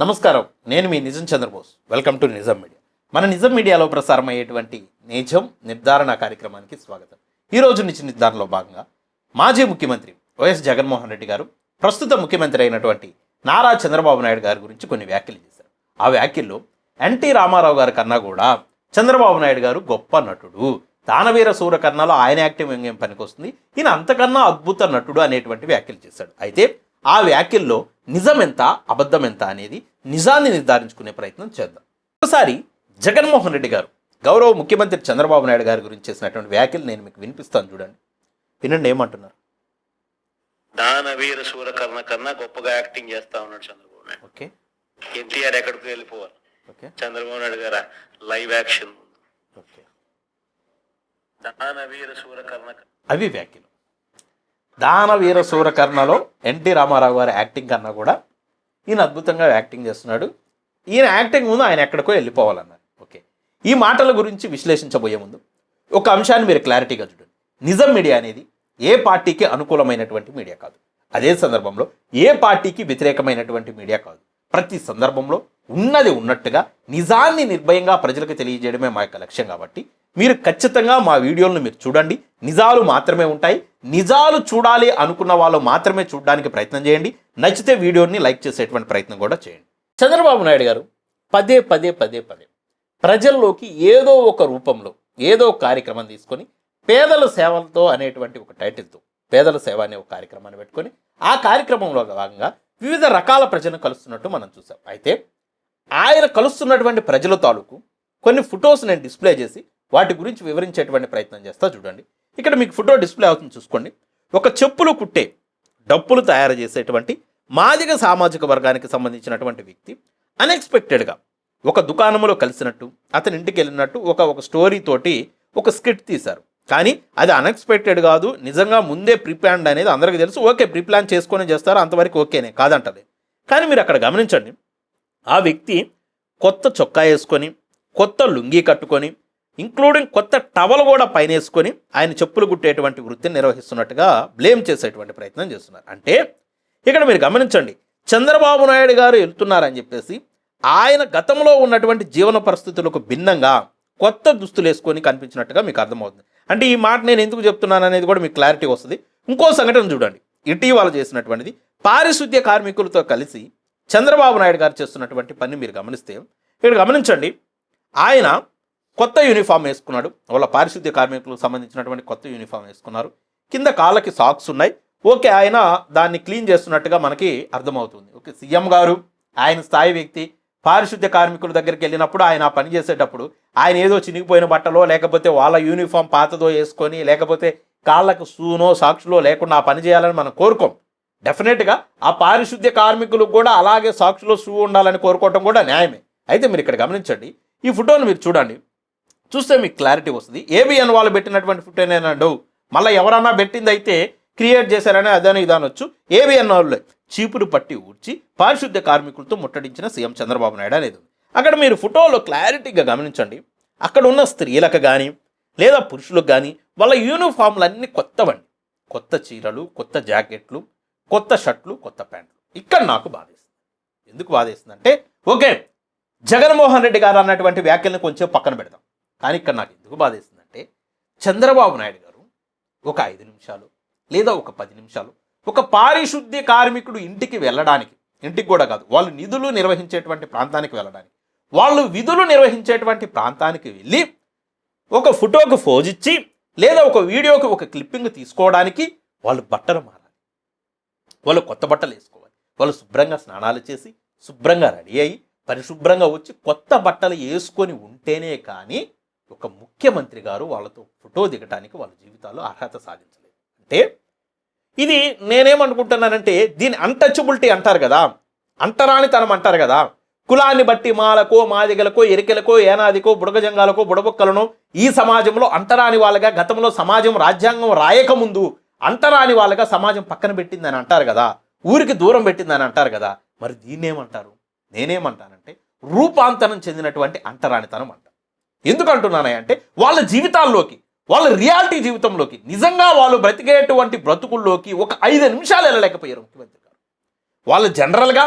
నమస్కారం. నేను మీ Nijam Chandrabose. Welcome to Nijam media మన నిజం మీడియాలో ప్రసారమయ్యేటువంటి నిజం నిర్ధారణ కార్యక్రమానికి స్వాగతం. ఈ రోజు నుంచి నిర్ధారణలో భాగంగా మాజీ ముఖ్యమంత్రి వైఎస్ జగన్మోహన్ రెడ్డి గారు ప్రస్తుత ముఖ్యమంత్రి అయినటువంటి నారా చంద్రబాబు నాయుడు గారి గురించి కొన్ని వ్యాఖ్యలు చేశారు. ఆ వ్యాఖ్యల్లో ఎన్టీ రామారావు గారి కన్నా కూడా చంద్రబాబు నాయుడు గారు గొప్ప నటుడు. దానవీర సూరకర్ణలో ఆయన యాక్టింగ్ ఏం పనికొస్తుంది. ఈయన అంతకన్నా అద్భుత నటుడు అనేటువంటి వ్యాఖ్యలు చేశాడు. అయితే ఆ వ్యాఖ్యల్లో నిజం ఎంత అబద్ధం ఎంత అనేది నిజాన్ని నిర్ధారించుకునే ప్రయత్నం చేద్దాం. ఒకసారి జగన్మోహన్ రెడ్డి గారు గౌరవ ముఖ్యమంత్రి చంద్రబాబు నాయుడు గారి గురించి చేసినటువంటి వ్యాఖ్యలు నేను మీకు వినిపిస్తాను చూడండి. వినండి ఏమంటున్నారు? దానవీర సూరకర్ణ కన్నా గొప్పగా యాక్టింగ్ చేస్తా ఉన్నాడు చంద్రబాబు నాయుడు. ఓకే. ఎన్టీఆర్ ఎక్కడికి వెళ్ళిపోవాలి. ఓకే. చంద్రబాబు నాయుడు గారు live action okay. Danaveera Soorakarna అవి వ్యాఖ్యలు. దానవీర సూరకర్ణలో ఎన్టీ రామారావు గారి యాక్టింగ్ కన్నా కూడా ఈయన అద్భుతంగా యాక్టింగ్ చేస్తున్నాడు. ఈయన యాక్టింగ్ ముందు ఆయన ఎక్కడికో వెళ్ళిపోవాలన్నారు. ఓకే. ఈ మాటల గురించి విశ్లేషించబోయే ముందు ఒక అంశాన్ని మీరు క్లారిటీగా చూడండి. నిజం మీడియా అనేది ఏ పార్టీకి అనుకూలమైనటువంటి మీడియా కాదు. అదే సందర్భంలో ఏ పార్టీకి వ్యతిరేకమైనటువంటి మీడియా కాదు. ప్రతి సందర్భంలో ఉన్నది ఉన్నట్టుగా నిజాన్ని నిర్భయంగా ప్రజలకు తెలియజేయడమే మా యొక్క లక్ష్యం కాబట్టి మీరు ఖచ్చితంగా మా వీడియోలను మీరు చూడండి. నిజాలు మాత్రమే ఉంటాయి. నిజాలు చూడాలి అనుకున్న వాళ్ళు మాత్రమే చూడడానికి ప్రయత్నం చేయండి. నచ్చితే వీడియోని లైక్ చేసేటువంటి ప్రయత్నం కూడా చేయండి. చంద్రబాబు నాయుడు గారు పదే పదే పదే పదే ప్రజల్లోకి ఏదో ఒక రూపంలో ఏదో కార్యక్రమం తీసుకొని పేదల సేవలతో అనేటువంటి ఒక టైటిల్తో పేదల సేవ అనే ఒక కార్యక్రమాన్ని పెట్టుకొని ఆ కార్యక్రమంలో భాగంగా వివిధ రకాల ప్రజలను కలుస్తున్నట్టు మనం చూసాం అయితే ఆయన కలుస్తున్నటువంటి ప్రజల తాలూకు కొన్ని ఫొటోస్ నేను డిస్ప్లే చేసి వాటి గురించి వివరించేటువంటి ప్రయత్నం చేస్తా చూడండి. ఇక్కడ మీకు ఫోటో డిస్ప్లే అవుతుంది చూసుకోండి. ఒక చెప్పులు కుట్టే డప్పులు తయారు చేసేటువంటి మాదిగ సామాజిక వర్గానికి సంబంధించినటువంటి వ్యక్తి అన్ఎక్స్పెక్టెడ్గా ఒక దుకాణంలో కలిసినట్టు అతని ఇంటికి వెళ్ళినట్టు ఒక ఒక స్టోరీ తోటి ఒక స్కిట్ తీశారు. కానీ అది అన్ఎక్స్పెక్టెడ్ కాదు నిజంగా ముందే ప్రీప్లాన్డ్ అనేది అందరికీ తెలుసు. ఓకే ప్రీప్లాన్ చేసుకొని చేస్తారు అంతవరకు ఓకేనే కాదంటది. కానీ మీరు అక్కడ గమనించండి ఆ వ్యక్తి కొత్త చొక్కా వేసుకొని కొత్త లుంగీ కట్టుకొని ఇంక్లూడింగ్ కొత్త టవల్ కూడా పైన వేసుకొని ఆయన చెప్పులు కుట్టేటువంటి వృత్తిని నిర్వహిస్తున్నట్టుగా బ్లేమ్ చేసేటువంటి ప్రయత్నం చేస్తున్నారు. అంటే ఇక్కడ మీరు గమనించండి చంద్రబాబు నాయుడు గారు వెళ్తున్నారని చెప్పేసి ఆయన గతంలో ఉన్నటువంటి జీవన పరిస్థితులకు భిన్నంగా కొత్త దుస్తులు వేసుకొని కనిపించినట్టుగా మీకు అర్థమవుతుంది. అంటే ఈ మాట నేను ఎందుకు చెప్తున్నాను అనేది కూడా మీకు క్లారిటీ వస్తుంది. ఇంకో సంఘటన చూడండి ఇటీవల చేసినటువంటిది. పారిశుద్ధ్య కార్మికులతో కలిసి చంద్రబాబు నాయుడు గారు చేస్తున్నటువంటి పని మీరు గమనిస్తే ఇక్కడ గమనించండి ఆయన కొత్త యూనిఫామ్ వేసుకున్నాడు. వాళ్ళ పారిశుద్ధ్య కార్మికులకు సంబంధించినటువంటి కొత్త యూనిఫామ్ వేసుకున్నారు. కింద కాళ్ళకి సాక్స్ ఉన్నాయి. ఓకే ఆయన దాన్ని క్లీన్ చేస్తున్నట్టుగా మనకి అర్థమవుతుంది. ఓకే సీఎం గారు ఆయన స్థాయి వ్యక్తి పారిశుద్ధ్య కార్మికుల దగ్గరికి వెళ్ళినప్పుడు ఆయన ఆ పని చేసేటప్పుడు ఆయన ఏదో చినిగిపోయిన బట్టలో లేకపోతే వాళ్ళ యూనిఫామ్ పాతదో వేసుకొని లేకపోతే కాళ్ళకు సూనో సాక్షులో లేకుండా ఆ పని చేయాలని మనం కోరుకోం. డెఫినెట్గా ఆ పారిశుద్ధ్య కార్మికులు కూడా అలాగే సాక్షులో షూ ఉండాలని కోరుకోవటం కూడా న్యాయమే. అయితే మీరు ఇక్కడ గమనించండి. ఈ ఫోటోను మీరు చూడండి. చూస్తే మీకు క్లారిటీ వస్తుంది. ఏబిఎన్ వాళ్ళు పెట్టినటువంటి ఫోటోనేనండు మళ్ళీ ఎవరన్నా పెట్టింది అయితే క్రియేట్ చేశారనే అదని ఇదనొచ్చు ఏబిఎన్ వాళ్ళు చీపురు పట్టి ఊడ్చి పారిశుద్ధ్య కార్మికులతో ముట్టడించిన సీఎం చంద్రబాబు నాయుడు అనేది అక్కడ మీరు ఫోటోలో క్లారిటీగా గమనించండి. అక్కడ ఉన్న స్త్రీలకు కానీ లేదా పురుషులకు కానీ వాళ్ళ యూనిఫామ్లు అన్నీ కొత్తవండి. కొత్త చీరలు కొత్త జాకెట్లు కొత్త షర్ట్లు కొత్త ప్యాంట్లు. ఇక్కడ నాకు బాధేస్తుంది. ఎందుకు బాధేస్తుంది అంటే ఓకే జగన్మోహన్ రెడ్డి గారు అన్నటువంటి వ్యాఖ్యలను కొంచెం పక్కన పెడదాం. కానీ ఇక్కడ నాకు ఎందుకు బాధేస్తుందంటే చంద్రబాబు నాయుడు గారు ఒక ఐదు నిమిషాలు లేదా ఒక పది నిమిషాలు ఒక పారిశుద్ధ్య కార్మికుడు ఇంటికి వెళ్ళడానికి ఇంటికి కూడా కాదు వాళ్ళు నిధులు నిర్వహించేటువంటి ప్రాంతానికి వెళ్ళడానికి వాళ్ళు విధులు నిర్వహించేటువంటి ప్రాంతానికి వెళ్ళి ఒక ఫోటోకి ఫోజ్ ఇచ్చి లేదా ఒక వీడియోకి ఒక క్లిప్పింగ్ తీసుకోవడానికి వాళ్ళు బట్టలు మారాలి. వాళ్ళు కొత్త బట్టలు వేసుకోవాలి. వాళ్ళు శుభ్రంగా స్నానాలు చేసి శుభ్రంగా రెడీ అయ్యి పరిశుభ్రంగా వచ్చి కొత్త బట్టలు వేసుకొని ఉంటేనే కానీ ఒక ముఖ్యమంత్రి గారు వాళ్ళతో ఫోటో దిగటానికి వాళ్ళ జీవితాల్లో అర్హత సాధించలేదు. అంటే ఇది నేనేమనుకుంటున్నానంటే దీని అన్టచబిలిటీ అంటారు కదా. అంటరానితనం అంటారు కదా. కులాన్ని బట్టి మాలకో మాదిగలకో ఎరికెలకో ఏనాదికో బుడగజంగాలకో బుడబొక్కలను ఈ సమాజంలో అంటరాని వాళ్ళగా గతంలో సమాజం రాజ్యాంగం రాయకముందు అంటరాని వాళ్ళగా సమాజం పక్కన పెట్టిందని అంటారు కదా. ఊరికి దూరం పెట్టిందని అంటారు కదా. మరి దీన్నేమంటారు? నేనేమంటానంటే రూపాంతరం చెందినటువంటి అంటరానితనం అంటారు. ఎందుకు అంటున్నానంటే వాళ్ళ జీవితాల్లోకి వాళ్ళ రియాలిటీ జీవితంలోకి నిజంగా వాళ్ళు బ్రతికేటువంటి బ్రతుకుల్లోకి ఒక ఐదు నిమిషాలు వెళ్ళలేకపోయారు ముఖ్యమంత్రి గారు. వాళ్ళు జనరల్గా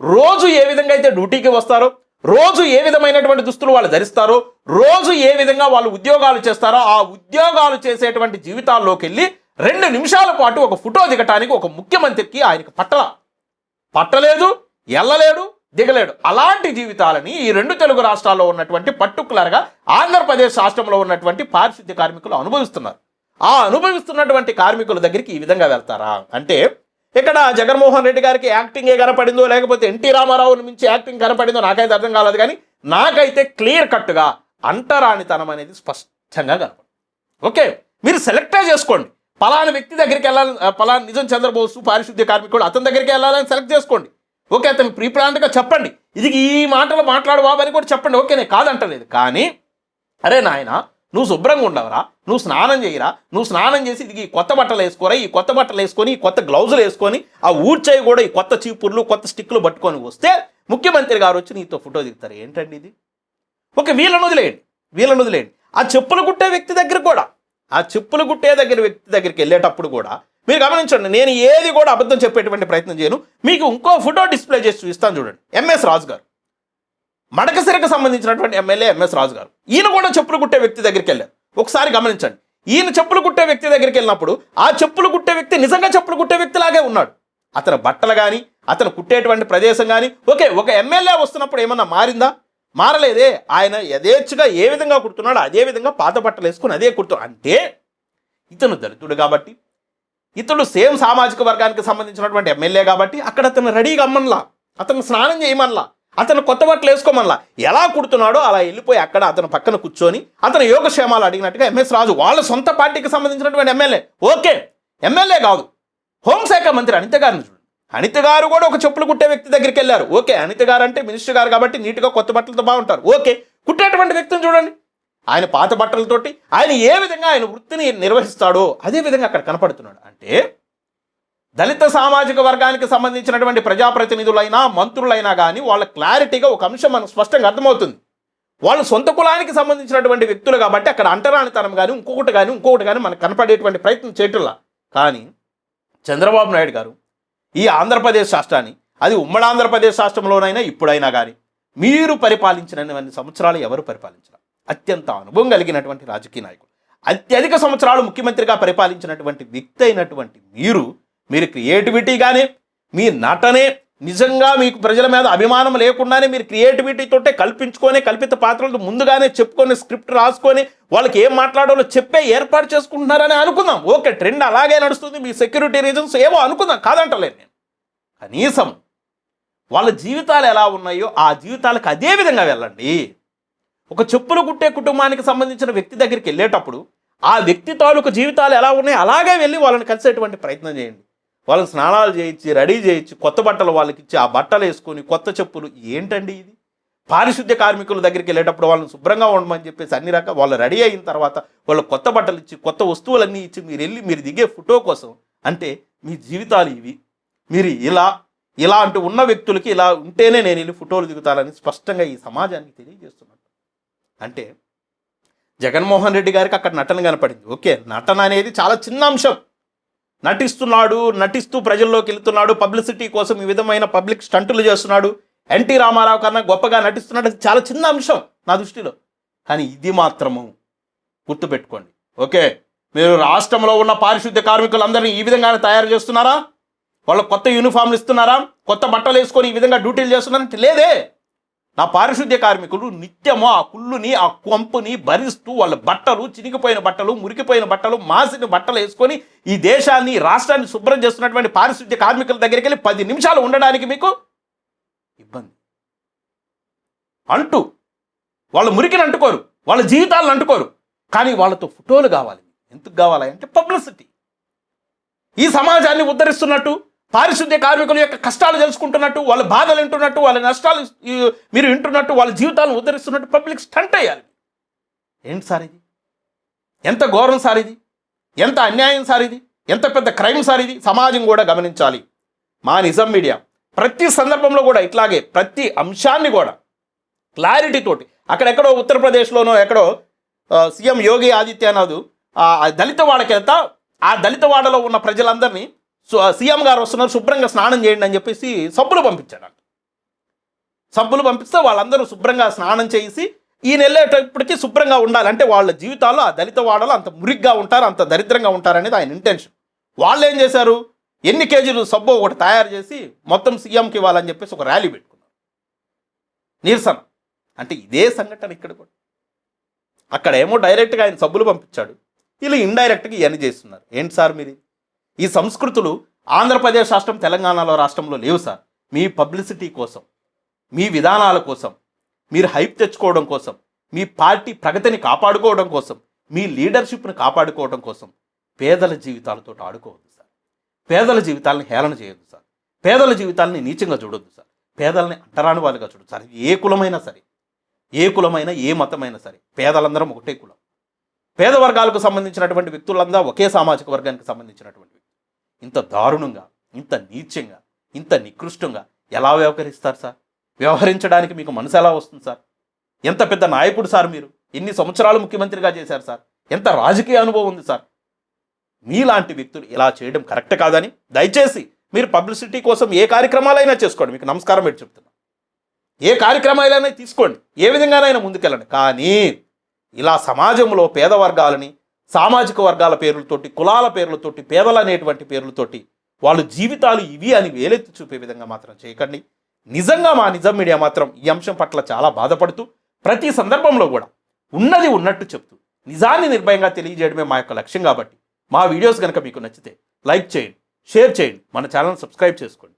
రోజు ఏ విధంగా అయితే డ్యూటీకి వస్తారో రోజు ఏ విధమైనటువంటి దుస్తులు వాళ్ళు ధరిస్తారో రోజు ఏ విధంగా వాళ్ళు ఉద్యోగాలు చేస్తారో ఆ ఉద్యోగాలు చేసేటువంటి జీవితాల్లోకి వెళ్ళి రెండు నిమిషాల పాటు ఒక ఫోటో దిగటానికి ఒక ముఖ్యమంత్రికి ఆయనకి పట్టల. పట్టలేదు ఎల్లలేడు దిగలేడు. అలాంటి జీవితాలని ఈ రెండు తెలుగు రాష్ట్రాల్లో ఉన్నటువంటి పర్టికులర్గా ఆంధ్రప్రదేశ్ రాష్ట్రంలో ఉన్నటువంటి పారిశుద్ధ్య కార్మికులు అనుభవిస్తున్నారు. ఆ అనుభవిస్తున్నటువంటి కార్మికుల దగ్గరికి ఈ విధంగా వెళ్తారా? అంటే ఇక్కడ జగన్మోహన్ రెడ్డి గారికి యాక్టింగే కనపడిందో లేకపోతే ఎన్టీ రామారావుని మించి యాక్టింగ్ కనపడిందో నాకైతే అర్థం కాలేదు. కానీ నాకైతే క్లియర్ కట్గా అంటరానితనం అనేది స్పష్టంగా కనపడింది ఓకే? మీరు సెలెక్టే చేసుకోండి. పలానా వ్యక్తి దగ్గరికి వెళ్ళాలి ఆ, పలానా నిజం చంద్రబోసు పారిశుద్ధ్య కార్మికుడు అతని దగ్గరికి వెళ్ళాలని సెలెక్ట్ చేసుకోండి. ఓకే అతను ప్రీ చెప్పండి. ఇది ఈ మాటలు మాట్లాడు బాబు అని కూడా చెప్పండి. ఓకే నేను కాదంటలేదు. కానీ అరే నాయన నువ్వు శుభ్రంగా ఉండవరా? నువ్వు స్నానం చేయరా? నువ్వు స్నానం చేసి ఇది ఈ కొత్త బట్టలు వేసుకోరా? ఈ కొత్త బట్టలు వేసుకొని ఈ కొత్త గ్లౌజులు వేసుకొని ఆ ఊడ్చాయి కూడా ఈ కొత్త చీపుర్లు కొత్త స్టిక్లు పట్టుకొని వస్తే ముఖ్యమంత్రి గారు వచ్చి నీతో ఫోటో దిగుతారు. ఏంటండి ఇది? ఓకే వీళ్ళను వదిలేయండి. వీళ్ళను వదిలేయండి. ఆ చెప్పులు కుట్టే వ్యక్తి దగ్గర కూడా ఆ చెప్పులు కుట్టే దగ్గర వ్యక్తి దగ్గరికి వెళ్ళేటప్పుడు కూడా మీరు గమనించండి నేను ఏది కూడా అబద్ధం చెప్పేటువంటి ప్రయత్నం చేయను. మీకు ఇంకో ఫోటో డిస్ప్లే చేసి చూపిస్తాను చూడండి. ఎంఎస్ రాజు గారు. మడకసిరకు సంబంధించినటువంటి ఎమ్మెల్యే ఎంఎస్ రాజు గారు. ఈయన కూడా చెప్పులు కుట్టే వ్యక్తి దగ్గరికి వెళ్ళారు. ఒకసారి గమనించండి. ఈయన చెప్పులు కుట్టే వ్యక్తి దగ్గరికి వెళ్ళినప్పుడు ఆ చెప్పులు కుట్టే వ్యక్తి నిజంగా చెప్పులు కుట్టే వ్యక్తిలాగే ఉన్నాడు. అతని బట్టలు కానీ అతను కుట్టేటువంటి ప్రదేశం కానీ ఓకే ఒక ఎమ్మెల్యే వస్తున్నప్పుడు ఏమన్నా మారిందా? మారలేదే. ఆయన యథేచ్ఛగా ఏ విధంగా కుడుతున్నాడో అదే విధంగా పాత బట్టలు వేసుకుని అదే కుడుతున్నాడు అంటే ఇతను దళితుడు కాబట్టి ఇతడు సేమ్ సామాజిక వర్గానికి సంబంధించినటువంటి ఎమ్మెల్యే కాబట్టి అక్కడ అతను రెడీగా అమ్మన్లా. అతను స్నానం చేయమన్లా. అతను కొత్త బట్టలు వేసుకోమన్లా. ఎలా కుడుతున్నాడో అలా వెళ్ళిపోయి అక్కడ అతను పక్కన కూర్చొని అతను యోగక్షేమాలు అడిగినట్టుగా ఎంఎస్ రాజు వాళ్ళ సొంత పార్టీకి సంబంధించినటువంటి ఎమ్మెల్యే. ఓకే ఎమ్మెల్యే కాదు. హోంశాఖ మంత్రి అనిత గారిని చూడండి అనిత గారు కూడా ఒక చెప్పులు కుట్టే వ్యక్తి దగ్గరికి వెళ్ళారు. ఓకే అనిత గారు అంటే మినిస్టర్ గారు కాబట్టి నీట్గా కొత్త బట్టలతో బాగుంటారు. ఓకే కుట్టేటువంటి వ్యక్తిని చూడండి. ఆయన పాత బట్టలతోటి ఆయన ఏ విధంగా ఆయన వృత్తిని నిర్వహిస్తాడో అదే విధంగా అక్కడ కనపడుతున్నాడు. అంటే దళిత సామాజిక వర్గానికి సంబంధించినటువంటి ప్రజాప్రతినిధులైనా మంత్రులైనా కానీ వాళ్ళ క్లారిటీగా ఒక అంశం మనకు స్పష్టంగా అర్థమవుతుంది. వాళ్ళు సొంత కులానికి సంబంధించినటువంటి వ్యక్తులు కాబట్టి అక్కడ అంటరానితనం కానీ ఇంకొకటి కానీ ఇంకొకటి కానీ మనకు కనపడేటువంటి ప్రయత్నం చేయటంలా. కానీ చంద్రబాబు నాయుడు గారు ఈ ఆంధ్రప్రదేశ్ రాష్ట్రాన్ని అది ఉమ్మడి ఆంధ్రప్రదేశ్ రాష్ట్రంలోనైనా ఇప్పుడైనా కానీ మీరు పరిపాలించినన్ని సంవత్సరాలు ఎవరు పరిపాలించారు? అత్యంత అనుభవం కలిగినటువంటి రాజకీయ నాయకుడు. అత్యధిక సంవత్సరాలు ముఖ్యమంత్రిగా పరిపాలించినటువంటి వ్యక్తి అయినటువంటి మీరు మీరు క్రియేటివిటీగానే మీ నటనే నిజంగా మీకు ప్రజల మీద అభిమానం లేకుండానే మీరు క్రియేటివిటీతోటే కల్పించుకొని కల్పిత పాత్రలు ముందుగానే చెప్పుకొని స్క్రిప్ట్ రాసుకొని వాళ్ళకి ఏం మాట్లాడాలో చెప్పే ఏర్పాటు చేసుకుంటున్నారని అనుకుందాం. ఓకే ట్రెండ్ అలాగే నడుస్తుంది మీ సెక్యూరిటీ రీజన్స్ ఏవో అనుకుందాం. కాదంటలేను నేను. కనీసం వాళ్ళ జీవితాలు ఎలా ఉన్నాయో ఆ జీవితాలకు అదే విధంగా వెళ్ళండి. ఒక చెప్పులు కుట్టే కుటుంబానికి సంబంధించిన వ్యక్తి దగ్గరికి వెళ్ళేటప్పుడు ఆ వ్యక్తి తాలూకు జీవితాలు ఎలా ఉన్నాయో అలాగే వెళ్ళి వాళ్ళని కలిసేటువంటి ప్రయత్నం చేయండి. వాళ్ళని స్నానాలు చేయించి రెడీ చేయించి కొత్త బట్టలు వాళ్ళకి ఇచ్చి ఆ బట్టలు వేసుకొని కొత్త చెప్పులు ఏంటండి ఇది? పారిశుద్ధ్య కార్మికుల దగ్గరికి వెళ్ళేటప్పుడు వాళ్ళని శుభ్రంగా ఉండమని చెప్పేసి అన్ని రకాల వాళ్ళు రెడీ అయిన తర్వాత వాళ్ళు కొత్త బట్టలు ఇచ్చి కొత్త వస్తువులన్నీ ఇచ్చి మీరు వెళ్ళి మీరు దిగే ఫోటో కోసం అంటే మీ జీవితాలు ఇవి. మీరు ఇలా ఇలాంటి ఉన్న వ్యక్తులకి ఇలా ఉంటేనే నేను వెళ్ళి ఫోటోలు దిగుతానని స్పష్టంగా ఈ సమాజానికి తెలియజేస్తున్నాను. అంటే జగన్మోహన్ రెడ్డి గారికి అక్కడ నటన కనపడింది. ఓకే నటన అనేది చాలా చిన్న అంశం. నటిస్తున్నాడు నటిస్తూ ప్రజల్లోకి వెళ్తున్నాడు పబ్లిసిటీ కోసం ఈ విధమైన పబ్లిక్ స్టంటులు చేస్తున్నాడు. ఎన్టీ రామారావు కన్నా గొప్పగా నటిస్తున్నాడు అది చాలా చిన్న అంశం నా దృష్టిలో. కానీ ఇది మాత్రము గుర్తుపెట్టుకోండి. ఓకే మీరు రాష్ట్రంలో ఉన్న పారిశుద్ధ్య కార్మికులందరినీ ఈ విధంగానే తయారు చేస్తున్నారా? వాళ్ళకు కొత్త యూనిఫామ్లు ఇస్తున్నారా? కొత్త బట్టలు వేసుకొని ఈ విధంగా డ్యూటీలు చేస్తున్నారంటే లేదే! నా పారిశుద్ధ్య కార్మికులు నిత్యము ఆ కుళ్ళుని ఆ కొంపుని భరిస్తూ వాళ్ళ బట్టలు చినిగిపోయిన బట్టలు మురికిపోయిన బట్టలు మాసిన బట్టలు వేసుకొని ఈ దేశాన్ని రాష్ట్రాన్ని శుభ్రం చేస్తున్నటువంటి పారిశుద్ధ్య కార్మికుల దగ్గరికి వెళ్ళి పది నిమిషాలు ఉండడానికి మీకు ఇబ్బంది. అంటూ. వాళ్ళ మురికిని అంటుకోరు వాళ్ళ జీవితాలను అంటుకోరు కానీ వాళ్ళతో ఫోటోలు కావాలి. ఎందుకు కావాలి అంటే పబ్లిసిటీ. ఈ సమాజాన్ని ఉద్ధరిస్తున్నట్టు పారిశుద్ధ్య కార్మికుల యొక్క కష్టాలు తెలుసుకుంటున్నట్టు వాళ్ళ బాధలు వింటున్నట్టు వాళ్ళ నష్టాలు మీరు వింటున్నట్టు వాళ్ళ జీవితాలను ఉద్ధరిస్తున్నట్టు పబ్లిక్ స్టంట్ అయ్యాలి ఏంటి సార్ ఇది? ఎంత ఘోరం సార్ ఇది? ఎంత అన్యాయం సార్ ఇది? ఎంత పెద్ద క్రైమ్ సార్ ఇది? సమాజం కూడా గమనించాలి. మా నిజం మీడియా ప్రతి సందర్భంలో కూడా ఇట్లాగే ప్రతి అంశాన్ని కూడా క్లారిటీ తోటి అక్కడెక్కడో ఉత్తరప్రదేశ్లోనో ఎక్కడో సీఎం యోగి ఆదిత్యనాథ్ ఆ దళిత వాడకెళ్తా ఆ దళిత వాడలో ఉన్న ప్రజలందరినీ సీఎం గారు వస్తున్నారు శుభ్రంగా స్నానం చేయండి అని చెప్పేసి సబ్బులు పంపించాడు సబ్బులు పంపిస్తే వాళ్ళందరూ శుభ్రంగా స్నానం చేసి ఈయన వెళ్ళేటప్పటికి శుభ్రంగా ఉండాలి. అంటే వాళ్ళ జీవితాల్లో ఆ దళిత వాడలు అంత మురిగ్గా ఉంటారు అంత దరిద్రంగా ఉంటారనేది ఆయన ఇంటెన్షన్ వాళ్ళు ఏం చేశారు? ఎన్ని కేజీలు సబ్బు ఒకటి తయారు చేసి మొత్తం సీఎంకి ఇవ్వాలని చెప్పేసి ఒక ర్యాలీ పెట్టుకున్నారు. నిరసన. అంటే ఇదే సంఘటన ఇక్కడ కూడా. అక్కడ ఏమో డైరెక్ట్గా ఆయన సబ్బులు పంపించాడు. వీళ్ళు ఇండైరెక్ట్గా ఇవన్నీ చేస్తున్నారు. ఏంటి సార్ మీరు ఈ సంస్కృతులు ఆంధ్రప్రదేశ్ రాష్ట్రం తెలంగాణలో రాష్ట్రంలో లేవు సార్. మీ పబ్లిసిటీ కోసం మీ విధానాల కోసం మీరు హైప్ తెచ్చుకోవడం కోసం మీ పార్టీ ప్రగతిని కాపాడుకోవడం కోసం మీ లీడర్షిప్ని కాపాడుకోవడం కోసం పేదల జీవితాలతో ఆడుకోవద్దు సార్. పేదల జీవితాలను హేళన చేయొద్దు సార్. పేదల జీవితాలని నీచంగా చూడొద్దు సార్. పేదల్ని అంటరాని వాళ్ళుగా చూడొద్దు సార్. ఏ కులమైనా సరే ఏ కులమైనా ఏ మతమైనా సరే పేదలందరం ఒకటే కులం. పేద వర్గాలకు సంబంధించినటువంటి వ్యక్తులందరూ ఒకే సామాజిక వర్గానికి సంబంధించినటువంటి ఇంత దారుణంగా ఇంత నీచంగా ఇంత నికృష్టంగా ఎలా వ్యవహరిస్తారు సార్? వ్యవహరించడానికి మీకు మనసు ఎలా వస్తుంది సార్? ఎంత పెద్ద నాయకుడు సార్ మీరు? ఎన్ని సంవత్సరాలు ముఖ్యమంత్రిగా చేశారు సార్? ఎంత రాజకీయ అనుభవం ఉంది సార్? మీలాంటి వ్యక్తులు ఇలా చేయడం కరెక్ట్ కాదని దయచేసి మీరు పబ్లిసిటీ కోసం ఏ కార్యక్రమాలైనా చేసుకోండి. మీకు నమస్కారం పెట్టి చెప్తున్నా. ఏ కార్యక్రమాలైనా తీసుకోండి. ఏ విధంగానైనా ముందుకెళ్ళండి. కానీ ఇలా సమాజంలో పేద వర్గాలని సామాజిక వర్గాల పేర్లతోటి కులాల పేర్లతోటి పేదలు అనేటువంటి పేర్లతోటి వాళ్ళ జీవితాలు ఇవి అని వేలెత్తి చూపే విధంగా మాత్రం చేయకండి. నిజంగా మా నిజం మీడియా మాత్రం ఈ అంశం పట్ల చాలా బాధపడుతూ ప్రతి సందర్భంలో కూడా ఉన్నది ఉన్నట్టు చెప్తూ నిజాన్ని నిర్భయంగా తెలియజేయడమే మా యొక్క లక్ష్యం కాబట్టి మా వీడియోస్ కనుక మీకు నచ్చితే లైక్ చేయండి షేర్ చేయండి మన ఛానల్ సబ్స్క్రైబ్ చేసుకోండి.